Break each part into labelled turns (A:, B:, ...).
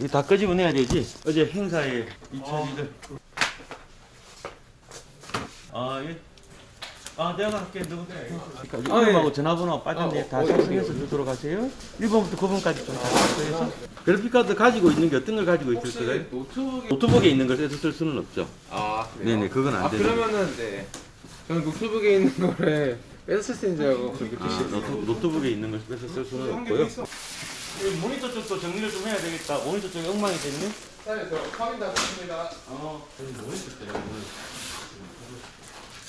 A: 이거 다 끄집어내야 되지? 어제 행사에 이천이들. 아, 예. 아, 내가 할게. 누구? 그러니까
B: 아, 예.
A: 이름하고 전화번호 빠졌네.
B: 어,
A: 다
B: 어,
A: 작성해서 주도록 하세요. 1번부터 9번까지 좀 작성해서. 그래픽카드 가지고 있는 게 어떤 걸 가지고 있을
B: 혹시
A: 거예요?
B: 노트북이
A: 노트북에 있는 걸 써서 쓸 수는 없죠.
B: 아 그래요?
A: 네네, 그건 안
B: 아
A: 되죠.
B: 그러면은 네 저는 노트북에 있는 거를 뺏어 쓸수 있는 줄 알고 그렇게
A: 아, 노트, 노트북에 있는 걸 빼서 쓸 수는 없고요. 이 모니터 쪽도 정리를 좀 해야 되겠다. 모니터 쪽이 엉망이 됐네.
B: 사장님 저 확인 다 됐습니다
A: 어, 모니터 때문에.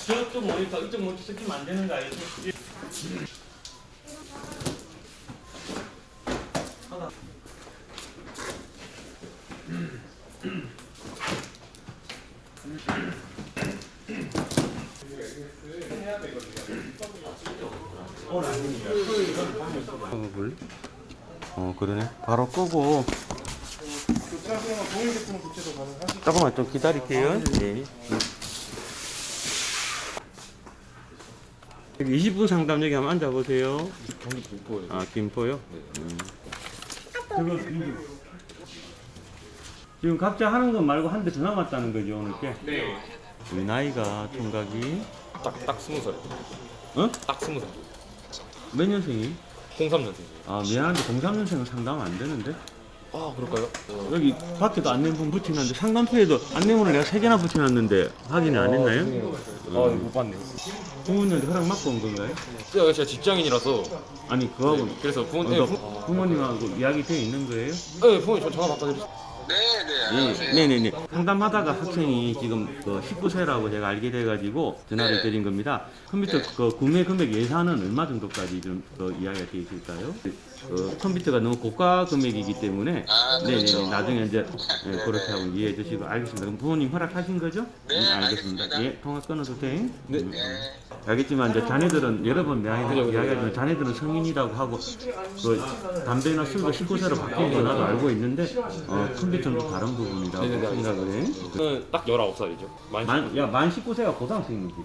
A: 저쪽 모니터, 이쪽 모니터 쓰면 안 되는 거 알지? 어, 어 그러네. 바로 끄고
B: 동일 제품 교체도 가능하시죠?
A: 조금만 좀 기다릴게요. 네. 여기 20분 상담 여기 한번 앉아보세요.
B: 경기 불보예요
A: 아, 김포요? 음. 이게- 지금 각자 하는 것 말고 한대더 남았다는 거죠, 오늘 게?
B: 네.
A: 우리 나이가 총각이,
C: 딱, 딱 스무 살.
A: 어?
C: 딱 스무 살.
A: 몇 년생이?
C: 03년생이에요.
A: 아, 미안한데 03년생은 상담 안 되는데?
C: 아, 그럴까요?
A: 여기 밖에도 안내문 붙여놨는데 상담표에도 안내문을 내가 세 개나 붙여놨는데 확인을 안 했나요?
C: 아, 못 봤네요.
A: 부모님한테 허락 받고 온 건가요?
C: 제가, 제가 직장인이라서.
A: 아니, 그거하고
C: 그래서 부모,
A: 어,
C: 네,
A: 너
C: 부,
A: 부모님하고 이야기 돼 있는 거예요?
C: 네, 부모님 저 전화 바꿔드렸어요.
A: 네, 네네네. 상담하다가 학생이 지금 그 19세라고 제가 알게 돼가지고 전화를 드린 겁니다. 컴퓨터 그 구매 금액 예산은 얼마 정도까지 좀 그 이야기가 돼 있을까요? 그 컴퓨터가 너무 고가 금액이기 때문에 네네네 나중에 이제 예, 그렇게 하고 이해해 주시고 알겠습니다. 그럼 부모님 허락하신 거죠? 네, 알겠습니다. 예, 통화 끊어도 돼?
C: 네.
A: 음. 알겠지만 이제 자네들은 여러 번
C: 그죠.
A: 이야기하지만 자네들은 성인이라고 하고 그 담배나 술도 19세로 바뀐 거 나도 알고 있는데 어, 컴퓨터는 또 다른 부분이라고
C: 네네,
A: 생각을 해.
C: 저는 딱 19살이죠. 만,
A: 만, 야, 만 19세가 고등학생이지.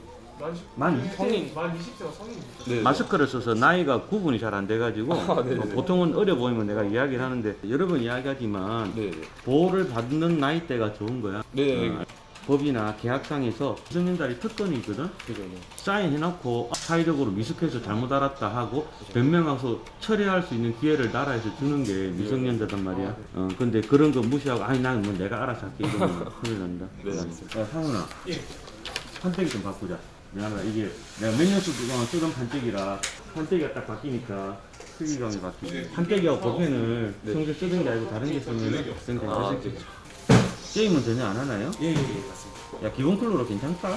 A: 만 20세?
C: 성인.
B: 만 20세가 성인이죠
C: 네.
A: 마스크를 써서 나이가 구분이 잘 안 돼가지고
C: 아, 네네.
A: 어, 보통은 어려 보이면 내가 이야기를 하는데 여러 번 이야기하지만
C: 네, 네.
A: 보호를 받는 나이대가 좋은 거야.
C: 네, 네.
A: 어, 법이나 계약상에서 미성년자리 특권이 있거든.
C: 그죠, 네.
A: 사인해놓고 사회적으로 미숙해서 잘못 알았다 하고 변명하고 처리할 수 있는 기회를 나라에서 주는 게 미성년자단 말이야. 어 근데 그런 거 무시하고 아니 나는 뭐 내가 알아서 할게 이러면 큰일 난다.
C: 네,
A: 어,
C: 알겠습니다.
A: 야 상훈아.
B: 예.
A: 판때기 좀 바꾸자. 미안하다 이게 내가 몇년 동안 쓰던 판때기라 판때기가 딱 바뀌니까 크기감이 바뀌. 판때기하고 볼펜을
C: 네.
A: 평소에 쓰던 게 아니고 다른 게 쓰면 좀
C: 아,
A: 괜찮을
C: 네.
A: 게임은 전혀 안 하나요?
B: 예, 예, 예, 맞습니다.
A: 야 기본 컬러로 괜찮다.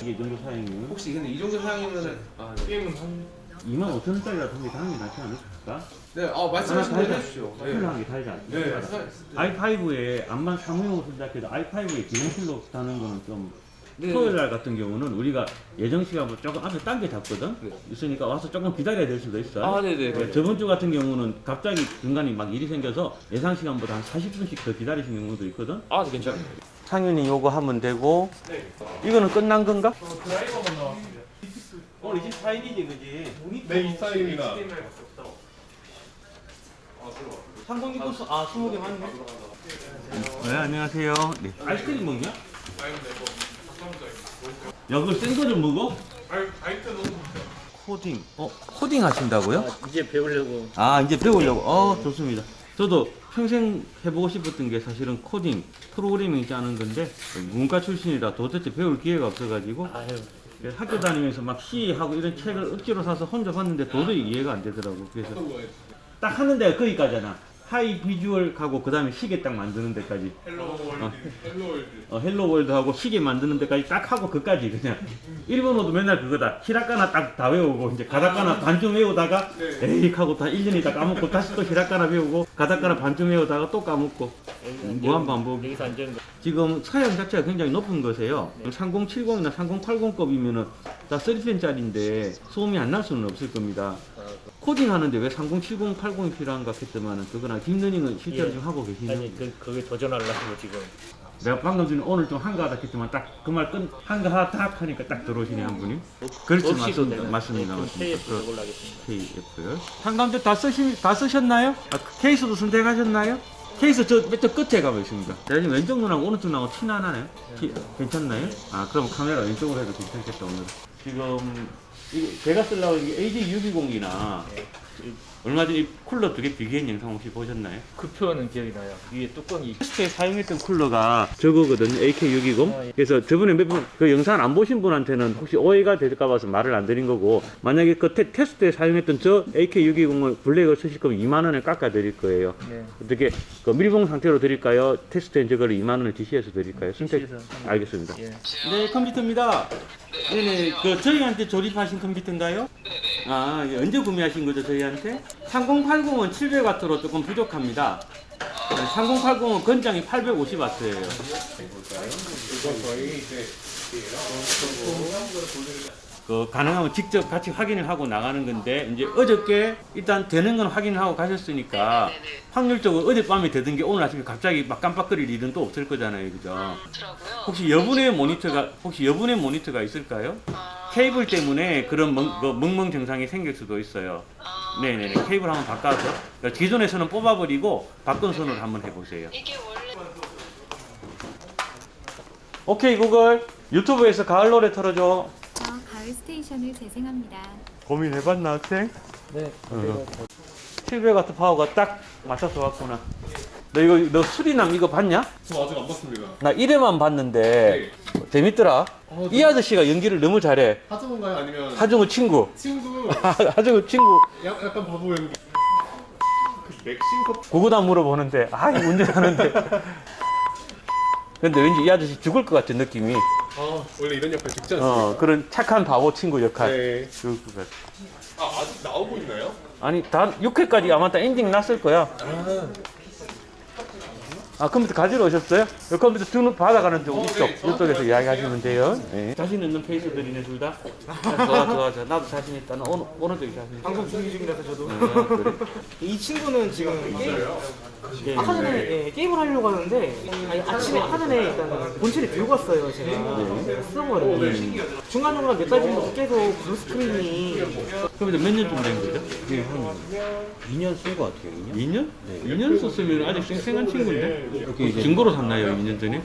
A: 이게 이 정도 사양이면
B: 혹시 근데 이 정도 사양이면은
C: 아, 네.
B: 게임은 한
A: 2만 5천 원짜리라도 한개 다는 게 낫지 않을까?
B: 네, 아 말씀하신 대로
A: 달자.
B: 해주십시오
A: 편하게 달자.
B: 네,
A: i5에 암만 사무용으로 쓴다 해도 i5에 기본실로 다는 거는 좀
C: 네.
A: 토요일 날 같은 경우는 우리가 예정 시간보다 조금 앞에 당겨 잡거든.
C: 네.
A: 있으니까 와서 조금 기다려야 될 수도 있어.
C: 아, 네네.
A: 네,
C: 그럼요.
A: 저번 주 같은 경우는 갑자기 중간에 막 일이 생겨서 예상 시간보다 한 40분씩 더 기다리신 경우도 있거든.
C: 아, 네, 괜찮아요.
A: 상윤이 요거 하면 되고 이거는 끝난 건가?
B: 드라이버만 나왔습니다
A: 오늘 24일이지 그지?
B: 네, 24일입니다
A: 상공기부스 아 20개 맞네. 네 안녕하세요. 네. 아이스크림 먹냐? 야 그거 센거 좀 먹어? 코딩. 어 코딩 하신다고요?
D: 이제 배우려고
A: 아 이제 배우려고. 어 좋습니다. 저도 평생 해보고 싶었던 게 사실은 코딩, 프로그래밍 짜는 건데 문과 출신이라 도대체 배울 기회가 없어가지고
D: 아유
A: 학교 다니면서 막 C 하고 이런 책을 억지로 사서 혼자 봤는데 도저히 이해가 안 되더라고. 그래서 딱 하는 데가 거기까지잖아. 하이 비주얼 가고 그 다음에 시계 딱 만드는 데까지.
B: 헬로 월드 헬로 월드.
A: 어, 헬로 월드 하고 시계 만드는 데까지 딱 하고 그까지 그냥. 일본어도 맨날 그거다. 히라카나 딱 다 외우고 이제 가다카나 반쯤 외우다가 에이 하고 다 1년이 다 까먹고 다시 또 히라카나 배우고 가다카나 반쯤 외우다가 또 까먹고. 무한 반복
D: 여기서 안전
A: 지금 사양 자체가 굉장히 높은 것이에요 3070이나 3080급이면은 다 3펜짜리인데 소음이 안 날 수는 없을 겁니다 코딩 하는데 왜 3070, 80이 필요한가 했더만은 그거나 딥러닝은 실제로
D: 예.
A: 좀 하고 계시는
D: 아니 그 거기 도전하려고 지금
A: 내가 방금 전에 오늘 좀 한가하다 했지만 딱 그 말 끝 한가하다 하니까 딱 들어오시네 한 분이 그렇지 맞습니다
D: 되나?
A: 맞습니다
D: 네,
A: 맞습니다
D: KF
A: 그 KF요 상담제 다 쓰시 다 쓰셨나요? 아, 그 케이스도 선택하셨나요? 케이스 저, 저 끝에 가면 있습니다. 자, 지금 왼쪽 눈하고 오른쪽 눈하고 티나 나나요? 티- 괜찮나요? 아, 그럼 카메라 왼쪽으로 해도 괜찮겠다, 오늘. 지금, 제가 쓰려고 이게 AJ620이나, 얼마 전에 이 쿨러 두 개 비교한 영상 혹시 보셨나요?
D: 그 표는 기억이 나요. 위에 뚜껑이
A: 테스트에 사용했던 쿨러가 저거거든요, AK620.
D: 아, 예.
A: 그래서 저번에 몇번그 영상 안 보신 분한테는 혹시 오해가 될까 봐서 말을 안 드린 거고, 만약에 그 테, 테스트에 사용했던 저 AK620을 블랙을 쓰실 거면 2만 원에 깎아 드릴 거예요.
D: 네.
A: 어떻게 그 밀봉 상태로 드릴까요? 테스트엔 저거를 2만 원을 DC에서 드릴까요? 선택. 알겠습니다.
D: 예.
A: 네, 컴퓨터입니다. 네네, 그 저희한테 조립하신 컴퓨터인가요? 아, 예, 언제 구매하신 거죠, 저희한테? 3080은 700W로 조금 부족합니다. 3080은 건장이 850W예요. 그 가능하면 직접 같이 확인을 하고 나가는 건데 이제 어저께 일단 되는 건 확인을 하고 가셨으니까 확률적으로 어젯밤에 되던 게 오늘 아침에 갑자기 막 깜빡거릴 일은 또 없을 거잖아요, 그죠? 혹시 여분의 모니터가 혹시 여분의 모니터가 있을까요? 케이블 때문에 그런 멍, 그 멍멍 증상이 생길 수도 있어요. 네네네 케이블 한번 바꿔서 그러니까 기존에서는 뽑아버리고 바꾼 손으로 한번 해보세요. 오케이 구글 유튜브에서 가을 노래 틀어줘.
E: 저 가을 스테이션을 재생합니다.
A: 고민해봤나 학생?
D: 네.
A: 어. 700W 파워가 딱 맞춰서 왔구나. 너 이거 너 수리남 이거 봤냐?
B: 저 아직 안 봤습니다.
A: 나 1회만 봤는데 재밌더라.
B: 어,
A: 이 아저씨가 연기를 너무 잘해.
B: 하정인가요? 아니면
A: 하정우 친구.
B: 친구?
A: 하정우 친구.
B: 약, 약간 바보 연기. 그 맥심컵
A: 그거다 물어보는데 아 이거 운전하는데 근데 왠지 이 아저씨 죽을 것 같은 느낌이.
B: 아 원래 이런 역할 죽지 않습니까?
A: 어 그런 착한 바보 친구 역할
B: 네.
A: 죽을 것 같아.
B: 아 아직 나오고 있나요?
A: 아니 다 6회까지 아마 다 엔딩 났을 거야.
B: 아.
A: 아 컴퓨터 가지러 오셨어요? 이 컴퓨터 쭉 받아가는 쪽
B: 어,
A: 이쪽
B: 네,
A: 이쪽에서 이야기하시면 돼요. 네. 자신 있는 페이스들이네 둘다? 좋아 좋아 좋아. 나도 자신 있다. 나 오늘 오늘도 자신 있다
F: 방송 준비 중이라서 저도.
A: 네, 그래.
F: 이 친구는 지금 게임,
A: 네,
F: 아까 전에 예, 게임을 하려고 하는데 아니, 아침에 아까 전에 일단 본체를 들고 왔어요 제가
A: 네.
F: 서버를 중간중간 몇 달 정도 계속 블루 스크린이
A: 컴퓨터 몇 년쯤 된 거죠?
G: 예, 한 2년 쓴 것 같아요. 2년?
A: 2년? 2년 썼으면 아직 쌩쌩한 친구인데
G: 이렇게 이제
A: 중고로 샀나요 2년 전에?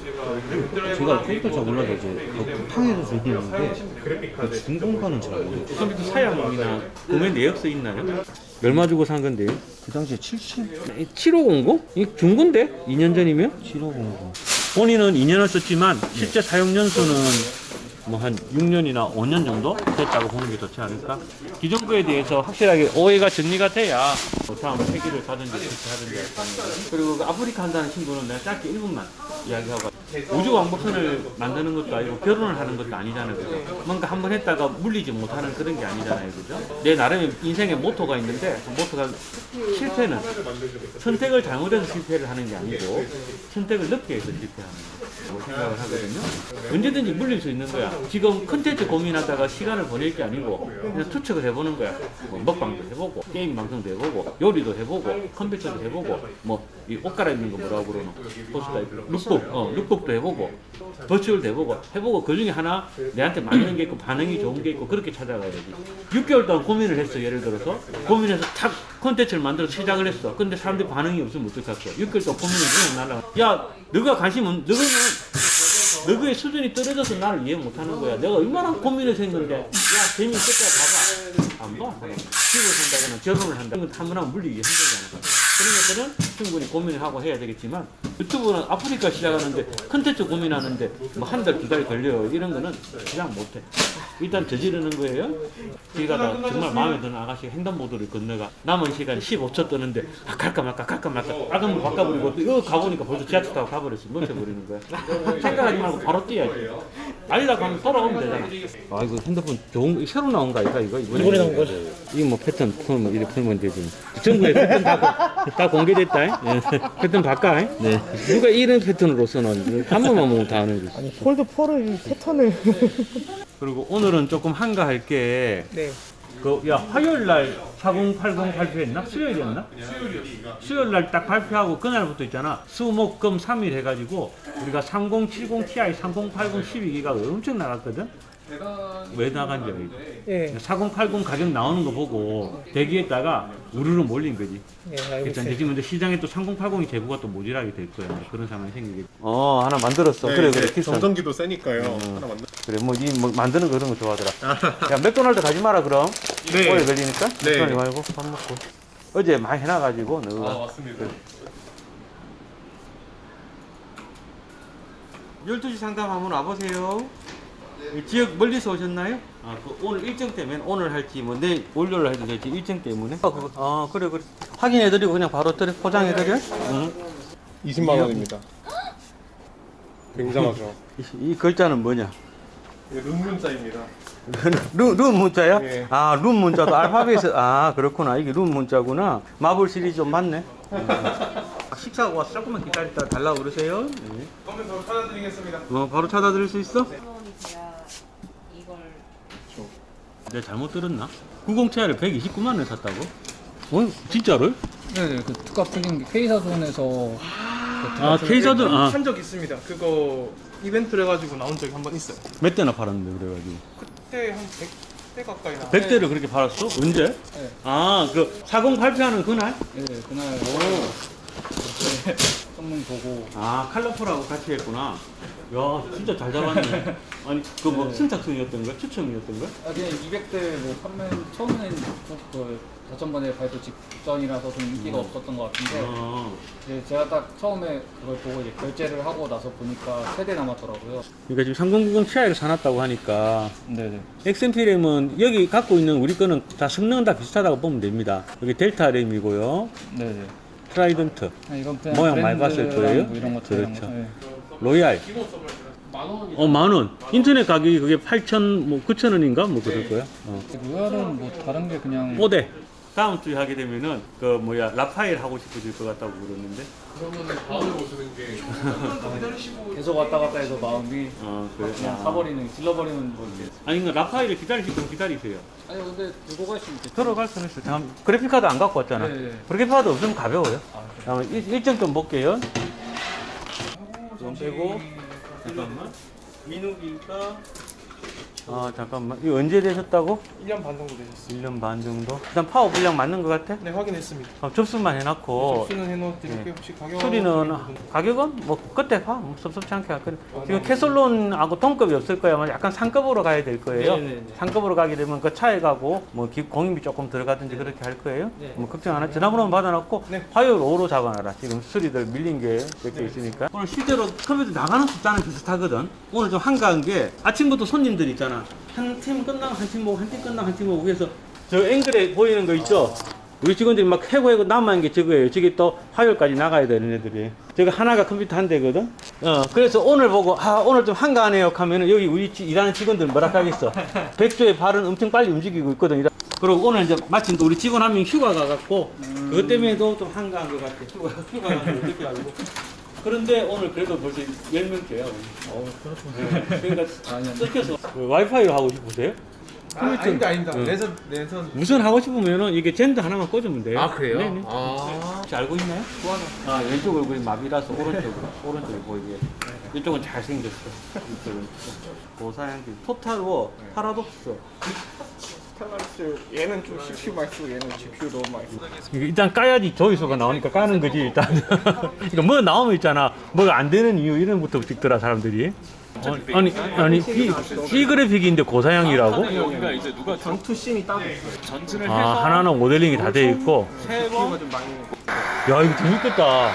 G: 제가 컴퓨터 잘 몰라서 이제 그 쿠팡에서 주문했는데 그 중고가는 잘 모르겠어요.
A: 컴퓨터 사양이나 구매 내역서 있나요? 얼마 주고 산 건데요?
G: 그 당시에 7층
A: 7500? 이 중고인데? 2년 전이면?
G: 7500.
A: 본인은 2년을 썼지만 실제 사용 연수는 뭐 한 6년이나 5년 정도 됐다고 보는 게 좋지 않을까? 기존 거에 대해서 확실하게 오해가 정리가 돼야 뭐 다음 회기를 가든지 그렇게 하든지 할. 그리고 그 아프리카 한다는 친구는 내가 짧게 1분만 이야기하고 우주 왕복선을 만드는 것도 아니고 결혼을 하는 것도 아니잖아요. 그죠? 뭔가 한번 했다가 물리지 못하는 그런 게 아니잖아요. 그죠? 내 나름의 인생의 모토가 있는데 그 모토가 실패는 선택을 잘못해서 실패를 하는 게 아니고 선택을 늦게 해서 실패하는 거 생각을 하거든요. 언제든지 물릴 수 있는 거야. 지금 컨텐츠 고민하다가 시간을 보낼 게 아니고 그냥 투척을 해보는 거야. 뭐 먹방도 해보고 게임 방송도 해보고 요리도 해보고 컴퓨터도 해보고 뭐 이 옷 갈아입는 거 뭐라고 그러노? 포스타입 룩북 어 룩북도 해보고 버추얼도 해보고 해보고 그 중에 하나 내한테 맞는 게 있고 반응이 좋은 게 있고 그렇게 찾아가야지. 6개월 동안 고민을 했어 예를 들어서 고민해서 탁 콘텐츠를 만들어서 시작을 했어. 근데 사람들이 반응이 없으면 어떡할까? 6개월 동안 고민을 그냥 날라. 야 너가 관심은 너는 너의 수준이 떨어져서 나를 이해 못하는 거야. 내가 얼마나 고민해서 했는데, 야, 재미있을 거야, 봐봐. 안 봐. 집을 산다거나 결혼을 한다. 이건 한번 하면 물리기 힘들잖아. 그런 것들은 충분히 고민을 하고 해야 되겠지만, 유튜브는 아프리카 시작하는데, 컨텐츠 고민하는데, 뭐 한 달, 두 달 걸려요. 이런 거는 그냥 못해. 일단 저지르는 거예요. 길 가다 정말 마음에 드는 아가씨가 횡단보도를 건너가. 남은 시간 15초 뜨는데, 아, 갈까 말까, 갈까 말까. 아까면 바꿔버리고, 또 이거 가보니까 벌써 지하철 타고 가버렸어. 놓쳐버리는 거야. 생각하지 말고 바로 뛰어야지. 알리다 가면 돌아오면 되잖아. 아, 이거 핸드폰 좋은, 거, 새로 나온 거 아이가, 이거? 이번에,
D: 이번에 나온 거죠.
A: 이거 뭐 패턴 풀면, 이렇게 풀면 되지. 전국에 패턴 다, 고- 다 공개됐다. 예. 패턴 바꿔. 네. 누가 이런 패턴으로 써놓은 한 번만 보면 다 아는 거지.
F: 폴드 4를 패턴을
A: 그리고 오늘은 조금 한가할 게,
F: 네
A: 그, 야, 화요일 날 4080 발표했나? 수요일이었나? 수요일 날 딱 발표하고 그날부터 있잖아. 수, 목, 금 3일 해가지고 우리가 3070 Ti, 3080 12기가 엄청 나갔거든? 왜 나간지 알죠?
F: 예,
A: 4080 가격 나오는 거 보고 대기했다가 우르르 몰린 거지.
F: 예,
A: 이제
F: 있어요.
A: 지금 이제 시장에 또 3080이 재고가 또 모자라게 될 거야. 이제 그런 상황이 생기겠지. 어, 하나 만들었어. 그래, 그래, 키스.
B: 정전기도 세니까요. 하나 만들.
A: 그래, 뭐, 이, 뭐, 만드는 거 그런 거 좋아하더라. 야, 맥도날드 가지 마라, 그럼.
B: 네.
A: 오래 걸리니까.
B: 네.
A: 맥도날드 말고 밥 먹고. 어제 많이 해놔가지고, 너가.
B: 맞습니다.
A: 12시 상담 한번 와보세요. 지역 멀리서 오셨나요? 아, 그 오늘 일정 때문에 오늘 할지 뭐 내일 월요일 해도 될지 일정 때문에. 아, 그거, 아 그래 그래. 확인해드리고 그냥 바로 드려 포장해드려. 응.
B: 20만 원입니다. 굉장하죠.
A: 이, 이 글자는 뭐냐?
B: 예, 룬문자입니다.
A: 룬, 룬 문자야?
B: 예.
A: 아, 룬 문자도 알파벳이, 아, 그렇구나. 이게 룬 문자구나. 마블 시리즈 좀 맞네. 음. 식사하고 와서 조금만 기다리다 달라고 그러세요. 네.
B: 그러면 더 찾아드리겠습니다.
A: 뭐, 바로 찾아드릴 수 있어? 내가 잘못 들었나? 90채를 129만 원에 샀다고? 어? 진짜로?
H: 네네 그 특가 풀린 게 K사존에서
A: 아, K사들, 아,
B: 한적 있습니다. 그거 이벤트를 해가지고 나온 적이 한 번 있어요.
A: 몇 대나 팔았는데, 그래가지고.
B: 그때 한 100대 가까이 나.
A: 100대를 그렇게 팔았어? 언제?
H: 네.
A: 아, 그, 사공 발표하는 그날?
H: 네 그날 성능 보고
A: 아, 칼라풀하고 같이 했구나. 야, 진짜 잘 잡았네. 아니, 그 뭐, 선착순이었던 거야? 추첨이었던 거야?
H: 아 그냥 200대 뭐 판매 처음에는 그 다전번에 발표 직전이라서 좀 인기가 없었던 것 같은데
A: 어.
H: 이제 제가 딱 처음에 그걸 보고 이제 결제를 하고 나서 보니까 3대 남았더라고요.
A: 그러니까 지금 3090 Ti를 사놨다고 하니까
H: 네네.
A: XMP 램은 여기 갖고 있는 우리 거는 다 성능은 다 비슷하다고 보면 됩니다. 여기 델타 램이고요.
H: 네네.
A: 트라이던트,
H: 아, 이건 그냥
A: 모양 많이 봤을
H: 브랜드랑
A: 거예요?
H: 뭐 이런 것들
A: 그렇죠.
H: 네.
A: 로얄. 어, 만 원. 인터넷 가격이 그게 8천, 뭐, 9천 원인가? 뭐, 그럴 거야. 어.
H: 로얄은 뭐 다른 게 그냥
A: 5대. 다음 주에 하게 되면은, 그, 뭐야, 라파엘 하고 싶어질 것 같다고 그러는데.
H: 계속 왔다 갔다 해서 마음이
A: 어, 그래.
H: 그냥
A: 아.
H: 사버리는 질러버리는 뭐 이렇게
A: 아니, 그 라파엘을 기다리시면 기다리세요.
H: 아니 근데 들고 갈 수 있겠죠?
A: 들어갈 수는 있어요. 잠깐, 그래픽 카드 안 갖고 왔잖아.
H: 네, 네.
A: 그래픽 카드 없으면 가벼워요.
H: 아,
A: 잠깐만, 일, 일정 좀 볼게요. 좀 빼고, 잠깐만. 민욱이가, 아, 잠깐만. 이거 언제 되셨다고?
B: 1년 반 정도 되셨어요.
A: 1년 반 정도? 일단 파워 분량 맞는 것 같아?
B: 네, 확인했습니다.
A: 어, 접수만 해놨고.
B: 접수는 해놓을게요. 혹시 가격
A: 수리는 가격은 뭐 그때 봐. 뭐 섭섭치 않게 할 거예요. 지금 캐솔론하고 동급이 없을 거야. 아마 약간 상급으로 가야 될 거예요.
F: 네 네 네.
A: 상급으로 가게 되면 그 차에 가고 뭐 기- 공임비 조금 들어가든지 그렇게 할 거예요.
F: 네.
A: 뭐 걱정 안 해. 전화번호만 받아놓고
B: 네.
A: 화요일 오후로 잡아놔라. 지금 수리들 밀린 게 몇개 있으니까. 오늘 실제로 컴퓨터 나가는 숫자는 비슷하거든. 오늘 좀 한가한 게 아침부터 손님들 있잖아. 한 팀 끝나고 한팀 보고 한 팀 끝나고 한팀 보고 그래서 저 앵글에 보이는 거 있죠? 우리 직원들이 막 해고 해고 남아있는 게 저거예요. 저게 또 화요일까지 나가야 되는 애들이. 저거 하나가 컴퓨터 한 대거든. 어, 그래서 오늘 보고, 아, 오늘 좀 한가하네요. 하면은 여기 우리 지- 일하는 직원들 뭐라 하겠어. 백조의 발은 엄청 빨리 움직이고 있거든. 그리고 오늘 이제 마침 또 우리 직원 한 명 휴가 가갖고, 그것 때문에도 좀 한가한 것 같아. 휴가, 휴가 가서 어떻게 알고. 그런데 오늘 그래도 벌써 10명째야. 어, 그렇구나. 그러니까
H: 아니 아니
A: 섞여서 그 와이파이로 하고 싶으세요?
B: 아, 아닙니다, 아닙니다.
A: 응.
B: 내선, 내선.
A: 우선 하고 싶으면은 이게 젠더 하나만 꽂으면 돼요.
B: 아, 그래요?
A: 네네.
B: 아.
A: 혹시 알고 있나요? 아, 왼쪽 얼굴이 마비라서 오른쪽으로, 오른쪽에 보이게. 이쪽은 잘생겼어. 이쪽은. 고사양기. 토탈워, 파라독스.
B: 스텔라리스 얘는 좀 CPU 많이 쓰고 얘는 GPU 너무 많이 쓰고.
A: 일단 까야지 조회수가 나오니까 까는 거지, 일단. 그러니까 뭐 나오면 있잖아. 뭐가 안 되는 이유, 이런 것부터 찍더라, 사람들이. 어, 아니, 아니, 이, C 그래픽인데 고사양이라고?
C: 여기가 이제 누가
B: 전투 씬이 따로 있어요.
C: 전진을
A: 아, 하나는 모델링이 다 돼 있고.
B: 많이.
A: 야, 이거 재밌겠다.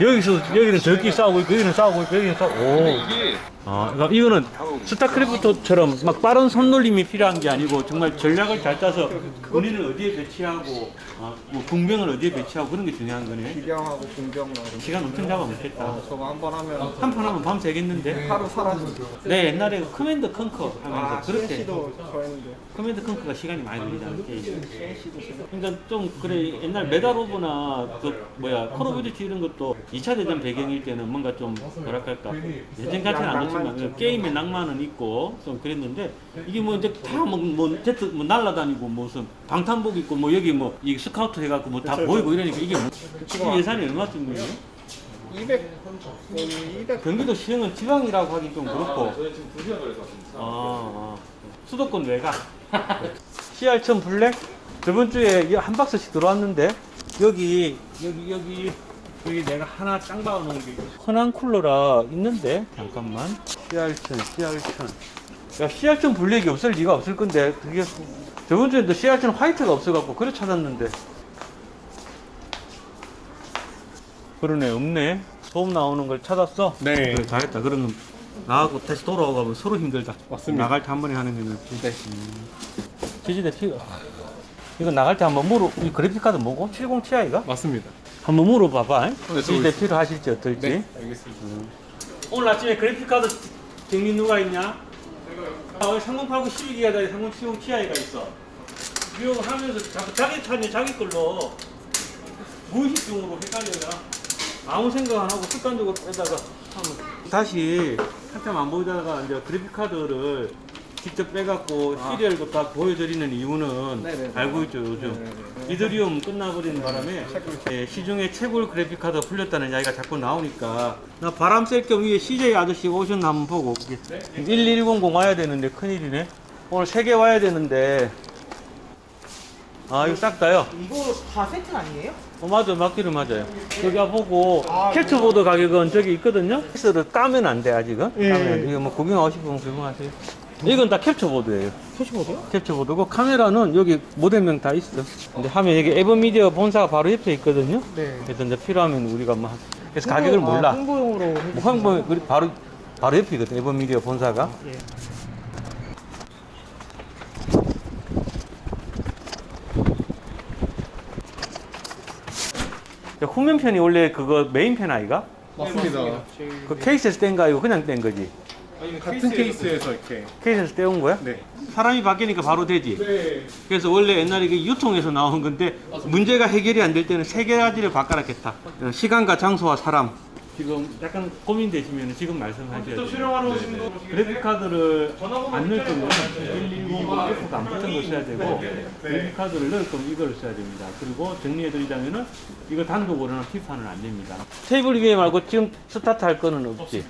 A: 여기서, 여기는 저끼리 싸우고 있고, 여기는 싸우고 있고, 여기는 싸우고. 오. 아, 그러니까 이거는 스타크래프트처럼 막 빠른 손놀림이 필요한 게 아니고 정말 전략을 잘 짜서 군인을 어디에 배치하고, 아, 뭐 군병을 어디에 배치하고 그런 게 중요한 거네.
B: 기병하고 공병 나오고.
A: 시간 엄청 잡아먹겠다.
B: 어, 저거 한 번 하면
A: 한 판 하면 밤 새겠는데?
B: 하루 사라지죠.
A: 네, 옛날에 그 커맨드 컨커 하면서
B: 아,
A: 그렇게
B: CNC도 저 했는데.
A: 커맨드 컨커가 시간이 많이 걸리잖아. 그러니까 좀 그래 옛날 메달 오브나 그 뭐야 콜 오브 듀티 이런 것도 2차 대전 배경일 때는 뭔가 좀 뭐랄까 예전 같지는 않 았지만 그 게임의 낭만은 있고 좀 그랬는데 이게 뭐 이제 다뭐 뭐 제트 뭐 날라다니고 무슨 방탄복 입고 뭐 여기 뭐 이 스카우트 해갖고 뭐다 보이고 이러니까 이게 뭐 지금 예산이 얼마쯤이에요?
B: 200 거의 200
A: 경기도 시흥은 지방이라고 하긴 좀 그렇고. 아, 아. 수도권 외곽. CR1000 블랙? 저번 주에 이한 박스씩 들어왔는데 여기 여기 여기 여기 내가 하나 짱 박아놓은 게 흔한 쿨러라 있는데 잠깐만 CR1000 CR1000 야 CR1000 블랙이 없을 리가 없을 건데 그게 저번 주에도 CR1000 화이트가 없어갖고 그래 찾았는데 그러네 없네 소음 나오는 걸 찾았어?
B: 네.
A: 그래 잘했다 그러면 나하고 다시 돌아오가면 서로 힘들다
B: 맞습니다.
A: 나갈 때 한 번에 하는 게 낫지
B: 네.
A: 지지대 피 이거 나갈 때 한번 물어 이 그래픽카드 뭐고? 70 Ti가?
B: 맞습니다.
A: 한번 물어봐봐.
B: 네,
A: 지지대
B: 저
A: 필요하실지 어떨지.
B: 네, 알겠습니다.
A: 오늘 아침에 그래픽카드 정리 누가 있냐? 아, 오늘 3080 12기가짜리 3070 Ti가 있어. 이거 하면서 자꾸 자기 타냐 자기 걸로 무의식적으로 헷갈려요. 아무 생각 안 하고 습관적으로 빼다가 하면. 다시 한참 안 보이다가 이제 그래픽카드를 직접 빼갖고 시리얼도 다 보여드리는 이유는
B: 네네.
A: 알고 있죠 요즘 이더리움 끝나버리는 바람에 예, 시중에 채굴 그래픽카드가 풀렸다는 이야기가 자꾸 나오니까 나 바람 쐴 겸 위에 CJ 아저씨가 오셨나 한번 보고 올게 1100 와야 되는데 큰일이네 오늘 3개 와야 되는데 아 이거 싹 다요
F: 이거 다 세트 아니에요?
A: 어, 맞아, 맞기를 맞아요. 여기 보고 캡처보드 가격은 저기 있거든요. 캡처를 까면 안 돼, 아직은. 까면 안 돼. 이거 뭐 구경하고 싶으면 구경하세요. 이건 다 캡처보드예요.
F: 표시보드요?
A: 캡처보드고 카메라는 여기 모델명 다 있어. 근데 하면 여기 에버미디어 본사가 바로 옆에 있거든요.
F: 네.
A: 그래서 이제 필요하면 우리가 뭐 하- 그래서 가격을
F: 홍보-
A: 몰라.
F: 아, 홍보용으로 해주시는
A: 뭐 홍보 우리 바로 바로 옆에 있거든. 에버미디어 본사가.
F: 예.
A: 후면편이 원래 그거 메인편 아이가?
B: 맞습니다.
A: 그 케이스에서 뗀 거 아니고 그냥 뗀 거지.
B: 같은 케이스에서 이렇게.
A: 케이스에서 떼온 거야?
B: 네.
A: 사람이 바뀌니까 바로 되지.
B: 네.
A: 그래서 원래 옛날에 이게 유통에서 나온 건데 문제가 해결이 안 될 때는 세 가지를 바꿔놨겠다. 어, 시간과 장소와 사람. 지금 약간 고민되시면 지금 말씀하셔야 돼요.
B: 수령하러 오신 분
A: 그래픽 카드를 안 넣을 거면 110F가 안 붙은 걸 써야 되고 그래픽 카드를 넣을 거면 이걸 써야 됩니다. 그리고 정리해드리자면은 이거 단독으로는 킵하는 안 됩니다. 테이블 위에 말고 지금 스타트 할 거는 없지.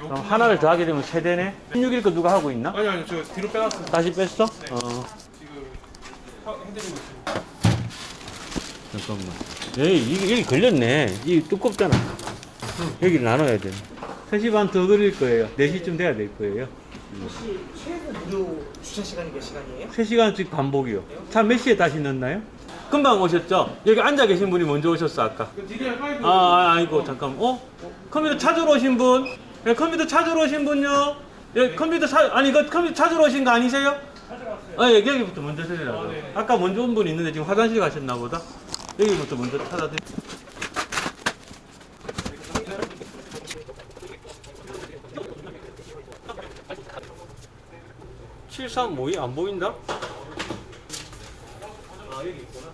A: 그럼 하나를 더하게 되면 세 대네. 16일 거 누가 하고 있나?
B: 아니 아니 저 뒤로 빼놨어요.
A: 다시 뺐어? 어. 잠깐만. 에이, 이게 여기 걸렸네. 이 두껍잖아. 여기 나눠야 돼. 3시 반 더 걸릴 거예요. 4시쯤 돼야 될 거예요.
F: 혹시 최고 무료 주차 시간이 몇 시간이에요?
A: 3시간씩 반복이요. 차 몇 시에 다시 넣나요? 금방 오셨죠? 여기 앉아 계신 분이 먼저 오셨어, 아까. 아, 아, 아이고, 잠깐. 어? 컴퓨터 찾으러 오신 분? 예, 컴퓨터 찾으러 오신 분요? 예, 컴퓨터 사, 아니, 그 컴퓨터 찾으러 오신 거 아니세요? 아, 예, 여기부터 먼저 드리라고. 아까 먼저 온 분 있는데 지금 화장실 가셨나 보다. 여기부터 먼저 찾아드리 73 뭐이? 안 보인다? 아, 여기 있구나.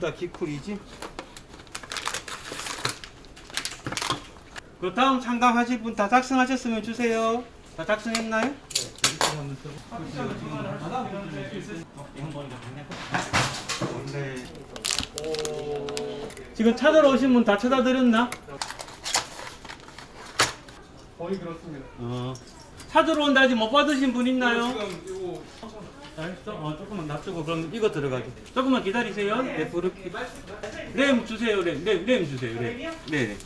A: 다 기쿨이지? 그 다음 상담하실 분 다 작성하셨으면 주세요. 다 작성했나요? 네. 지금 찾으러 오신 분 다 찾아드렸나?
B: 거의 그렇습니다.
A: 어. 찾으러 온다 아직 못 받으신 분 있나요?
B: 지금
A: 어, 조금만 놔두고 그럼 이거 들어가게. 조금만 기다리세요. 네, 부를게. 램 주세요, 램. 램, 램 주세요, 램. 네, 네.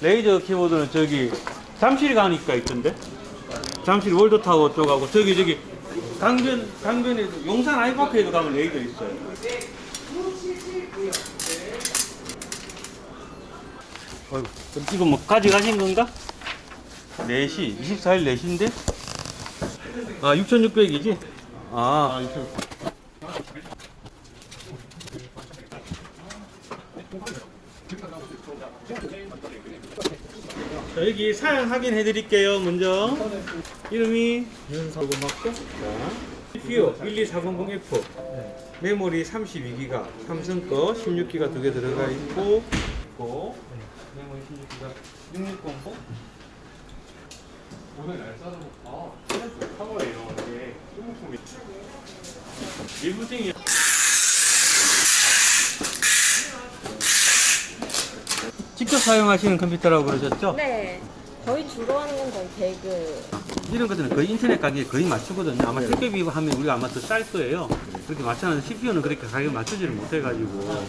A: 레이저 키보드는 저기 잠실 가니까 있던데? 잠실 월드타워 쪽하고 저기 저기 강변 강변에 용산 아이파크에도 가면 레이저 있어요. 어이구, 이거 뭐 가져가신 건가? 4시, 24일 4시인데? 아, 6,600이지? 아, 자, 여기 사양 확인해 드릴게요, 먼저. 이름이 윤서고 맞고. 자, CPU 12400F 메모리 32기가 삼성 거 16기가 두 개 들어가 있고 있고 메모리 16기가 6600 일부팅이 직접 사용하시는 컴퓨터라고 그러셨죠?
I: 네. 저희 주로 하는 건 거의 배그.
A: 이런 것들은 거의 인터넷 가격에 거의 맞추거든요. 아마 택배 비 하면 우리가 아마 더 쌀 거예요. 그렇게 맞춰놨는데 CPU는 그렇게 가격 맞추지를 못해가지고.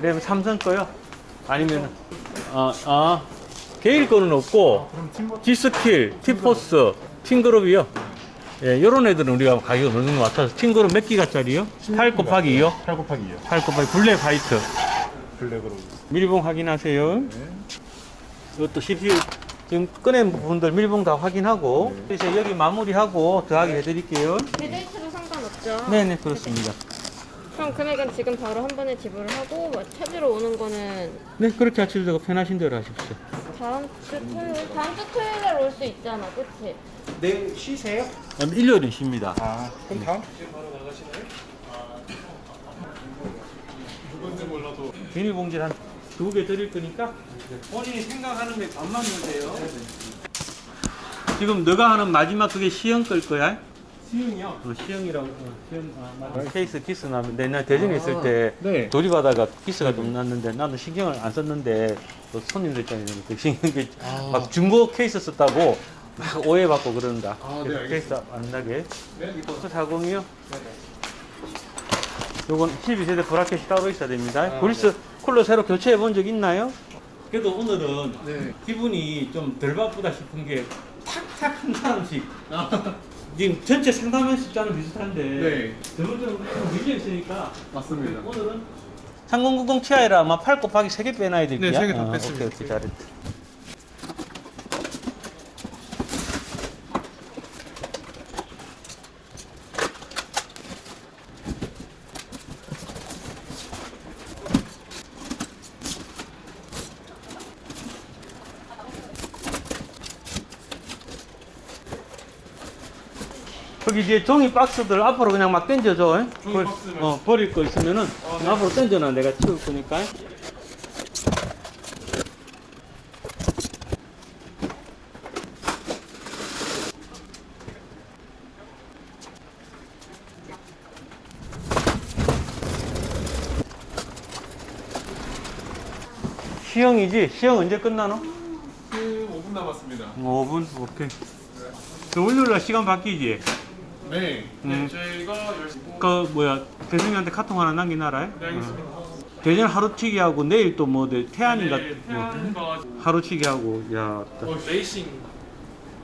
A: 램 삼성 거요? 아니면 아, 아 게일 거는 없고 G스킬, T포스, 팅그룹이요. 예, 요런 애들은 우리가 가격을 어느 정도 맞춰서 팅그룹 몇 기가짜리요? 8 곱하기 2요?
J: 8 곱하기 2요.
A: 8 곱하기 블랙 화이트.
J: 블랙으로.
A: 밀봉 확인하세요. 이것도 CPU 지금 꺼낸 부분들 밀봉 다 확인하고 그래서 여기 마무리하고 더하기 해드릴게요.
I: 데이트로 상관없죠?
A: 네네 그렇습니다.
I: 그럼 금액은 지금 바로 한 번에 지불을 하고 뭐 찾으러 오는 거는
A: 네 그렇게 하시다가 편하신 대로 하십시오.
I: 다음 주 토요일, 다음 주 토요일에 올수 있잖아, 그치?
B: 내일 쉬세요?
A: 음, 일요일은 쉽니다.
B: 아 그럼 다음
A: 비닐봉지를 한두 개 드릴 거니까 본인이 생각하는 게 반만 넣으세요. 지금 너가 하는 마지막 그게 시형 끌 거야?
B: 시흥이요?
A: 어, 시형이라고 어, 시형 아, 맞아. 케이스 키스 나면 내가 대전에 있을 때
B: 네.
A: 조립하다가 키스가 좀 났는데 나는 신경을 안 썼는데 또 손님들 입장에서는 그 신경이 막 중고 케이스 썼다고 막 오해받고 그런다.
B: 아, 네,
A: 그래서 케이스 안 나게. 이거 40이요? 요건 12세대 브라켓이 따로 있어야 됩니다. 그리스 쿨러 새로 교체해 본 적 있나요? 그래도 오늘은
B: 네.
A: 기분이 좀 덜 바쁘다 싶은 게 탁탁 한 사람씩 지금 전체 상담할 숫자는 비슷한데
B: 네.
A: 좀 밀려 있으니까
B: 맞습니다.
A: 오늘은 3090 Ti라 아마 8 곱하기 3개 빼놔야 될
B: 네,
A: 거야?
B: 세개다
A: 아,
B: 뺐습니다.
A: 오케이, 오케이, 잘했다. 거기 이제 종이 박스들 앞으로 그냥 막 던져줘. 박스 어, 버릴 거 있으면은 그냥 앞으로 던져놔. 내가 치울 거니까. 시형이지? 시형 언제 끝나노?
B: 5분 남았습니다.
A: 5분? 오케이. 저 월요일 날 시간 바뀌지?
B: 네.
A: 음.
B: 저희가 열심히
A: 그 뭐야 대승이한테 카톡 하나 남기나라. 네, 알겠습니다. 대전 하루치기 하고 내일 또 뭐 태안인가 뭐
B: 태안과
A: 하루치기 하고 야또
B: 레이싱.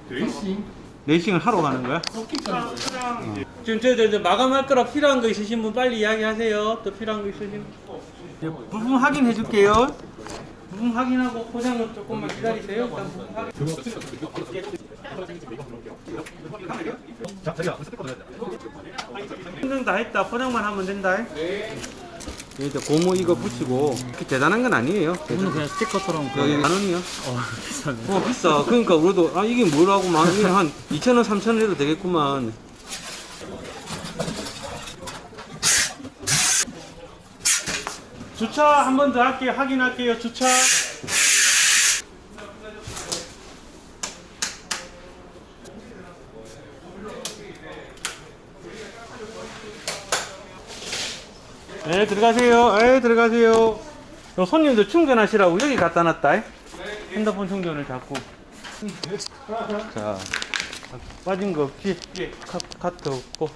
B: 레이싱?
A: 레이싱을 하러 가는 거야?
B: 서킷장 차량
A: 지금 저, 저, 저 마감할 거라 필요한 거 있으신 분 빨리 이야기하세요. 또 필요한 거 있으신 분. 예, 부품 확인해 줄게요. 부품 확인하고 포장은 조금만 기다리세요. 일단 부품 확인. 힘든 다 했다. 포장만 하면 된다. 네. 이제 고무 이거 붙이고 그렇게 대단한 건 아니에요.
H: 이거는 그냥 스티커처럼
A: 여기 만 원이요?
H: 어 비싸네.
A: 어 비싸. 그러니까 우리도 아 이게 뭐라고 만 원이 한 2천 원, 3천 원 해도 되겠구만. 주차 한 번 더 할게요. 확인할게요. 주차. 네, 들어가세요. 에 들어가세요. 요 손님들 충전하시라고 여기 갖다 놨다. 핸드폰 충전을 자꾸. 자, 빠진 거 없지? 카, 카트 없고.